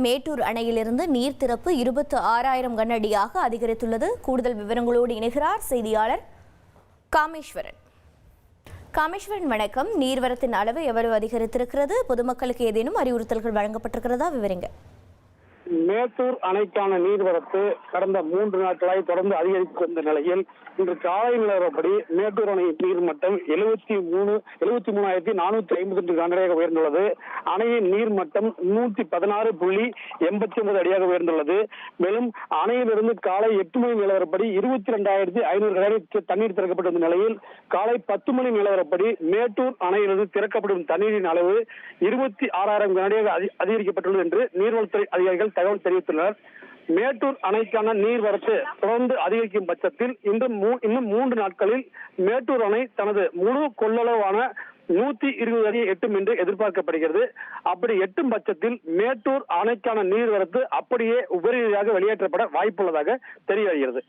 மேட்டூர் அணையிலிருந்து நீர் திறப்பு இருபத்து ஆறாயிரம் கனஅடியாக அதிகரித்துள்ளது. கூடுதல் விவரங்களோடு இணைகிறார் செய்தியாளர் காமேஸ்வரன். காமேஸ்வரன் வணக்கம். நீர்வரத்தின் அளவு எவ்வளவு அதிகரித்திருக்கிறது? பொதுமக்களுக்கு ஏதேனும் அறிவுறுத்தல்கள் வழங்கப்பட்டிருக்கிறதா? விவரிங்க. மேட்டூர் அணைக்கான நீர்வரத்து கடந்த மூன்று நாட்களாய் தொடர்ந்து அதிகரித்து வந்த நிலையில் இன்று காலை நிலவரப்படி மேட்டூர் அணை நீர்மட்டம் எழுபத்தி மூணு எழுபத்தி மூணாயிரத்தி நானூத்தி ஐம்பத்தி எட்டு கனடியாக உயர்ந்துள்ளது. அணையின் நீர்மட்டம் நூத்தி பதினாறு புள்ளி எண்பத்தி ஒன்பது அடியாக உயர்ந்துள்ளது. மேலும் அணையிலிருந்து காலை எட்டு மணி நிலவரப்படி இருபத்தி ரெண்டாயிரத்தி ஐநூறு கனடி தண்ணீர் திறக்கப்பட்டிருந்த நிலையில் காலை பத்து மணி நிலவரப்படி மேட்டூர் அணையிலிருந்து திறக்கப்படும் தண்ணீரின் அளவு இருபத்தி ஆறாயிரம் கனடியாக அதி- அதிகரிக்கப்பட்டுள்ளது என்று நீர்வளத்துறை அதிகாரிகள் தகவல் தெரிவித்துள்ளனர். மேட்டூர் அணைக்கான நீர்வரத்து தொடர்ந்து அதிகரிக்கும் பட்சத்தில் இன்று மூ- இன்னும் மூன்று நாட்களில் மேட்டூர் அணை தனது முழு கொள்ளளவான நூத்தி இருபது அடியை எட்டும் என்று எதிர்பார்க்கப்படுகிறது. அப்படி எட்டும் பட்சத்தில் மேட்டூர் அணைக்கான நீர்வரத்து அப்படியே உபரியாக வெளியேற்றப்பட வாய்ப்புள்ளதாக தெரிய வருகிறது.